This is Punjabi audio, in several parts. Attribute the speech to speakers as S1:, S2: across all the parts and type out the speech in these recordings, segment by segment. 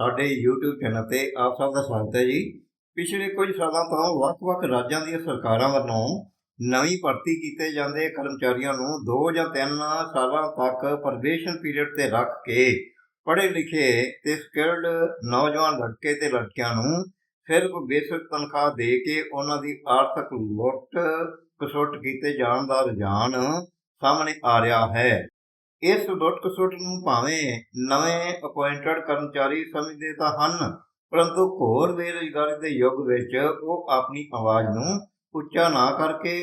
S1: ਸਾਡੇ YouTube ਚੈਨਲ ਤੇ ਆਪ ਸਭ ਦਾ ਸਵਾਗਤ ਹੈ ਜੀ। ਪਿਛਲੇ ਕੁਝ ਸਾਲਾਂ ਤੋਂ ਵੱਖ-ਵੱਖ ਰਾਜਾਂ ਦੀਆਂ ਸਰਕਾਰਾਂ ਵੱਲੋਂ ਨਵੀਂ ਭਰਤੀ ਕੀਤੇ ਜਾਂਦੇ ਕਰਮਚਾਰੀਆਂ ਨੂੰ 2 ਜਾਂ 3 ਸਾਲਾਂ ਤੱਕ ਪ੍ਰਵੇਸ਼ਨ ਪੀਰੀਅਡ ਤੇ ਰੱਖ ਕੇ ਪੜ੍ਹੇ ਲਿਖੇ ਤੇ ਸਕਿਲਡ ਨੌਜਵਾਨ ਲੜਕੇ ਤੇ ਲੜਕੀਆਂ ਨੂੰ ਸਿਰਫ ਬੇਸਿਕ ਤਨਖਾਹ ਦੇ ਕੇ ਉਹਨਾਂ ਦੀ ਆਰਥਿਕ ਲੁੱਟ ਕਸੁੱਟ ਕੀਤੇ ਜਾਣ ਦਾ ਰੁਝਾਨ ਸਾਹਮਣੇ ਆ ਰਿਹਾ ਹੈ। ਇਸ ਲੁੱਟ ਖਸੁੱਟ ਨੂੰ ਭਾਵੇਂ ਨਵੇਂ ਅਪਾਇੰਟਡ ਕਰਮਚਾਰੀ ਸਮਝਦੇ ਤਾਂ ਹਨ, ਪਰੰਤੂ ਘੋਰ ਬੇਰੁਜ਼ਗਾਰੀ ਦੇ ਯੁੱਗ ਵਿੱਚ ਉਹ ਆਪਣੀ ਆਵਾਜ਼ ਨੂੰ ਉੱਚਾ ਨਾ ਕਰਕੇ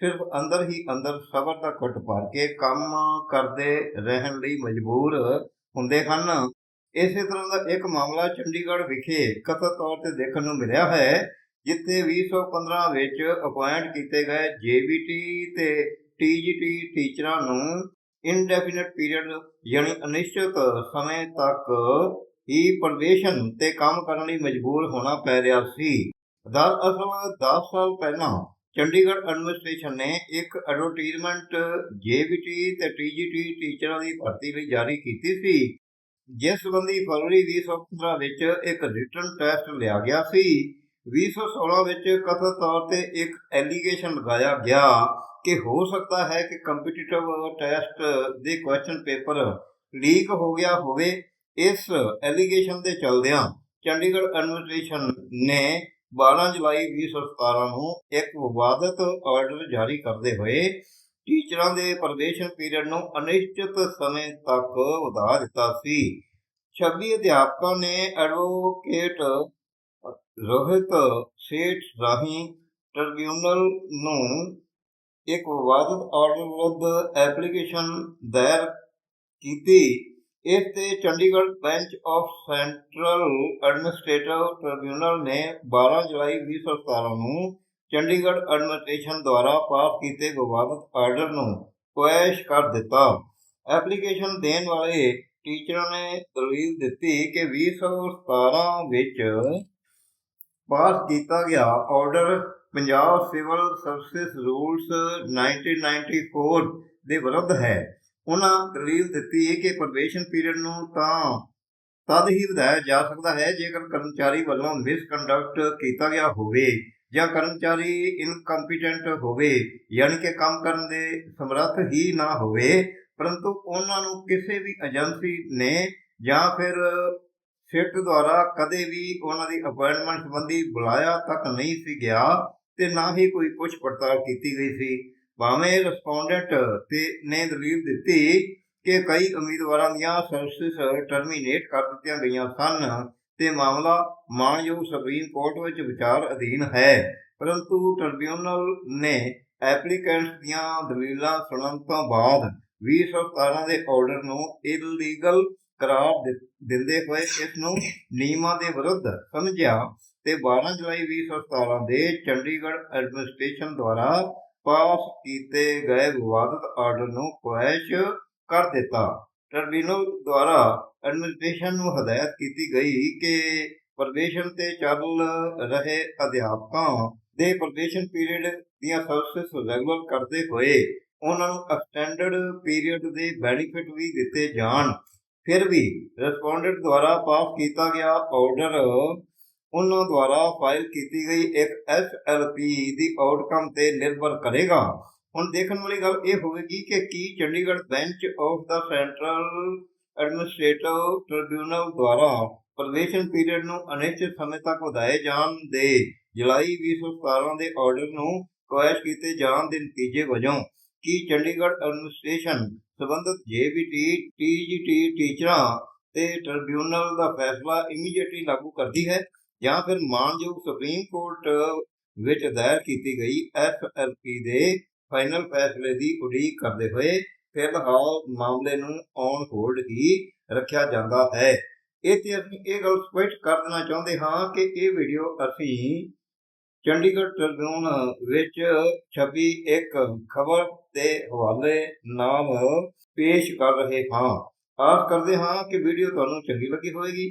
S1: ਸਿਰਫ ਅੰਦਰ ਹੀ ਅੰਦਰ ਸਬਰ ਦਾ ਘੁੱਟ ਭਰ ਕੇ ਕੰਮ ਕਰਦੇ ਰਹਿਣ ਲਈ ਮਜਬੂਰ ਹੁੰਦੇ ਹਨ। ਇਸੇ ਤਰ੍ਹਾਂ ਦਾ ਇੱਕ ਮਾਮਲਾ ਚੰਡੀਗੜ੍ਹ ਵਿਖੇ ਕਥਿਤ ਤੌਰ ਤੇ ਦੇਖਣ ਨੂੰ ਮਿਲਿਆ ਹੈ, ਜਿੱਥੇ 2015 ਵਿੱਚ ਅਪਾਇੰਟ ਕੀਤੇ ਗਏ ਜੇਬੀਟੀ ਤੇ ਟੀਜੀਟੀ ਟੀਚਰਾਂ ਨੂੰ ਇਨਡੈਫੀਨਿਟ ਪੀਰੀਅਡ ਯਾਨੀ ਅਨਿਸ਼ਚਿਤ ਸਮੇਂ ਤੱਕ ਹੀ ਪ੍ਰਵੇਸ਼ਨ ਤੇ ਕੰਮ ਕਰਨ ਲਈ ਮਜਬੂਰ ਹੋਣਾ ਪੈ ਰਿਹਾ ਸੀ। ਦਰਅਸਲ 10 ਸਾਲ ਪਹਿਲਾਂ ਚੰਡੀਗੜ੍ਹ ਐਡਮਿਨਿਸਟ੍ਰੇਸ਼ਨ ਨੇ ਇੱਕ ਐਡਵਰਟਾਈਜ਼ਮੈਂਟ ਜੇਬੀਟੀ ਤੇ ਟੀਜੀਟੀ ਟੀਚਰਾਂ ਦੀ ਭਰਤੀ ਲਈ ਜਾਰੀ ਕੀਤੀ ਸੀ, ਜਿਸ ਸੰਬੰਧੀ ਫਰਵਰੀ 2015 ਵਿੱਚ ਇੱਕ ਰਿਟਰਨ ਟੈਸਟ ਲਿਆ ਗਿਆ ਸੀ। 2016 ਵਿੱਚ ਕਥਿਤ ਤੌਰ ਤੇ ਇੱਕ ਐਲੀਗੇਸ਼ਨ ਲਗਾਇਆ ਗਿਆ ਕਿ ਹੋ ਸਕਦਾ ਹੈ ਕਿ ਕੰਪੀਟੀਟਿਵ ਟੈਸਟ ਦੇ ਕੁਐਸਚਨ ਪੇਪਰ ਲੀਕ ਹੋ ਗਿਆ ਹੋਵੇ। ਇਸ ਐਲੀਗੇਸ਼ਨ ਦੇ ਚਲਦਿਆਂ ਚੰਡੀਗੜ੍ਹ ਐਡਮਿਨਿਸਟ੍ਰੇਸ਼ਨ ਨੇ 12 ਜੁਲਾਈ 2017 ਨੂੰ ਇੱਕ ਵਿਵਾਦਤ ਆਰਡਰ ਜਾਰੀ ਕਰਦੇ ਹੋਏ ਟੀਚਰਾਂ ਦੇ ਪ੍ਰਵੇਸ਼ਨ ਪੀਰੀਅਡ ਨੂੰ ਅਨਿਸ਼ਚਿਤ ਸਮੇਂ ਤੱਕ ਵਧਾ ਦਿੱਤਾ ਸੀ। 26 ਅਧਿਆਪਕਾਂ ਨੇ ਐਡਵੋਕੇਟ ਰੋਹਿਤ ਸੇਠ ਰਾਹੀਂ ਟ੍ਰਿਬਿਊਨਲ ਨੂੰ ਇੱਕ ਵਿਵਾਦਤ ਆਰਡਰ ਵਿਰੁੱਧ ਐਪਲੀਕੇਸ਼ਨ ਦਾਇਰ ਕੀਤੀ। ਇਸ ਤੇ Chandigarh bench of central administrative tribunal ਨੇ 12 ਜੁਲਾਈ 2017 ਨੂੰ ਚੰਡੀਗੜ੍ਹ ਐਡਮਿਨਿਸਟ੍ਰੇਸ਼ਨ ਦੁਆਰਾ ਪਾਸ ਕੀਤੇ ਵਿਵਾਦਤ ਆਰਡਰ ਨੂੰ ਕੁਐਸ਼ ਕਰ ਦਿੱਤਾ। ਐਪਲੀਕੇਸ਼ਨ ਦੇਣ ਵਾਲੇ ਟੀਚਰਾਂ ਨੇ ਦਲੀਲ ਦਿੱਤੀ ਕਿ 2017 ਵਿੱਚ ਪਾਸ ਕੀਤਾ ਗਿਆ order Punjab civil services rules 1994 ਦੇ ਵਿਰੁੱਧ ਹੈ। ਉਹਨਾਂ ਦਲੀਲ ਦਿੱਤੀ ਕਿ ਪ੍ਰਵੇਸ਼ਨ ਪੀਰੀਅਡ ਨੂੰ ਤਾਂ ਤਦ ਹੀ ਵਧਾਇਆ ਜਾ ਸਕਦਾ ਹੈ ਜੇਕਰ ਕਰਮਚਾਰੀ ਵੱਲੋਂ ਮਿਸਕੰਡਕਟ ਕੀਤਾ ਗਿਆ ਹੋਵੇ ਜਾਂ ਕਰਮਚਾਰੀ ਇਨਕੰਪੀਟੈਂਟ ਹੋਵੇ, ਯਾਨੀ ਕਿ ਕੰਮ ਕਰਨ ਦੇ ਸਮਰੱਥ ਹੀ ਨਾ ਹੋਵੇ, ਪਰੰਤੂ ਉਹਨਾਂ ਨੂੰ ਕਿਸੇ ਵੀ ਏਜੰਸੀ ਨੇ ਜਾਂ ਫਿਰ ਸਿੱਟ ਦੁਆਰਾ ਕਦੇ ਵੀ ਉਹਨਾਂ ਦੀ ਅਪਾਇੰਟਮੈਂਟ ਸੰਬੰਧੀ ਬੁਲਾਇਆ ਤੱਕ ਨਹੀਂ ਸੀ ਗਿਆ। ਤੇ ਨਾ ਹੀ ਕੋਈ ਪੁੱਛ ਪੜਤਾਲ ਕੀਤੀ ਗਈ ਸੀ। ਭਾਵੇਂ ਰਿਸਪੋਂਡੈਂਟ ਤੇ ਨੇ ਦਲੀਲ ਦਿੱਤੀ ਕਿ ਕਈ ਉਮੀਦਵਾਰਾਂ ਦੀਆਂ ਸਰਵਿਸ ਟਰਮੀਨੇਟ ਕਰ ਦਿੱਤੀਆਂ ਗਈਆਂ ਸਨ ਤੇ ਮਾਮਲਾ ਮਾਨਯੋਗ ਸੁਪਰੀਮ ਕੋਰਟ ਵਿੱਚ ਵਿਚਾਰ ਅਧੀਨ ਹੈ। ਪਰੰਤੂ ਟ੍ਰਿਬਿਊਨਲ ਨੇ ਐਪਲੀਕੈਂਟਸ ਦੀਆਂ ਦਲੀਲਾਂ ਸੁਣਨ ਤੋਂ ਬਾਅਦ 2017 ਦੇ ਆਰਡਰ ਨੂੰ ਇਲੀਗਲ ਕਰਾਰ ਦਿੰਦੇ ਹੋਏ ਇਸ ਨੂੰ ਨਿਯਮਾਂ ਦੇ ਵਿਰੁੱਧ ਸਮਝਿਆ ਤੇ 12 ਜੁਲਾਈ 2017 ਦੇ ਚੰਡੀਗੜ੍ਹ ਐਡਮਿਨਿਸਟ੍ਰੇਸ਼ਨ ਦੁਆਰਾ ਪਾਸ ਕੀਤੇ ਗਏ ਵਿਵਾਦਤ ਆਰਡਰ ਨੂੰ ਕੁਐਸ਼ ਕਰ ਦਿੱਤਾ। ਟ੍ਰਿਬਿਊਨਲ ਦੁਆਰਾ ਐਡਮਿਨਿਸਟ੍ਰੇਸ਼ਨ ਨੂੰ ਹਦਾਇਤ ਕੀਤੀ ਗਈ ਕਿ ਪ੍ਰਵੇਸ਼ਨ ਤੇ ਚੱਲ ਰਹੇ ਅਧਿਆਪਕਾਂ ਦੇ ਪ੍ਰਵੇਸ਼ਨ ਪੀਰੀਅਡ ਦੀਆਂ ਸਰਵਿਸ ਰੈਗੂਲਰ ਕਰਦੇ ਹੋਏ ਉਹਨਾਂ ਨੂੰ ਐਕਸਟੈਂਡਡ ਪੀਰੀਅਡ ਦੇ ਬੈਨੀਫਿਟ ਵੀ ਦਿੱਤੇ ਜਾਣ। ਫਿਰ ਵੀ ਰਿਸਪੋਂਡੈਂਟ ਦੁਆਰਾ ਪਾਸ ਕੀਤਾ ਗਿਆ ਆਰਡਰ ਉਹਨਾਂ ਦੁਆਰਾ ਫਾਈਲ ਕੀਤੀ ਗਈ ਇੱਕ ਐਸਐਲਪੀ ਦੀ ਆਊਟਕਮ ਤੇ ਨਿਰਭਰ ਕਰੇਗਾ। ਹੁਣ ਦੇਖਣ ਵਾਲੀ ਗੱਲ ਇਹ ਹੋਵੇਗੀ ਕਿ ਕੀ ਚੰਡੀਗੜ੍ਹ ਬੈਂਚ ਆਫ ਦਾ ਸੈਂਟਰਲ ਐਡਮਿਨਿਸਟ੍ਰੇਟਿਵ ਟ੍ਰਿਬਿਊਨਲ ਦੁਆਰਾ ਪ੍ਰਵੇਸ਼ਨ ਪੀਰੀਅਡ ਨੂੰ ਅਨਿਸ਼ਚਿਤ ਸਮੇਂ ਤੱਕ ਵਧਾਏ ਜਾਣ ਦੇ ਜੁਲਾਈ 2017 ਦੇ ਆਰਡਰ ਨੂੰ ਕੁਐਸ਼ ਕੀਤੇ ਜਾਣ ਦੇ ਨਤੀਜੇ ਵਜੋਂ ਕੀ ਚੰਡੀਗੜ੍ਹ ਐਡਮਿਨਿਸਟ੍ਰੇਸ਼ਨ ਸੰਬੰਧਿਤ ਜੇਬੀਟੀ ਟੀਜੀਟੀ ਟੀਚਰਾਂ ਤੇ ਟ੍ਰਿਬਿਊਨਲ ਦਾ ਫੈਸਲਾ ਇਮੀਡੀਏਟਲੀ ਲਾਗੂ ਕਰਦੀ ਹੈ? ਜਾਂ ਫਿਰ ਮਾਨਯੋਗ ਸੁਪਰੀਮ ਕੋਰਟ ਵਿੱਚ ਦਾਇਰ ਕੀਤੀ ਗਈ ਐਫਐਲਪੀ ਦੇ ਫਾਈਨਲ ਫੈਸਲੇ ਦੀ ਉਡੀਕ ਕਰਦੇ ਹੋਏ ਫਿਲਹਾਲ ਮਾਮਲੇ ਨੂੰ ਔਨ ਹੋਲਡ ਹੀ ਰੱਖਿਆ ਜਾਂਦਾ ਹੈ। ਇੱਥੇ ਅਸੀਂ ਇਹ ਗੱਲ ਸਪਸ਼ਟ ਕਰ ਦੇਣਾ ਚਾਹੁੰਦੇ ਹਾਂ ਕਿ ਇਹ ਵੀਡੀਓ ਅਸੀਂ ਚੰਡੀਗੜ੍ਹ ਟ੍ਰਿਬਿਊਨ ਵਿੱਚ ਛਪੀ ਇੱਕ ਖਬਰ ਦੇ ਹਵਾਲੇ ਨਾਲ ਪੇਸ਼ ਕਰ ਰਹੇ ਹਾਂ। ਆਸ ਕਰਦੇ ਹਾਂ ਕਿ ਵੀਡੀਓ ਤੁਹਾਨੂੰ ਚੰਗੀ ਲੱਗੀ ਹੋਵੇਗੀ।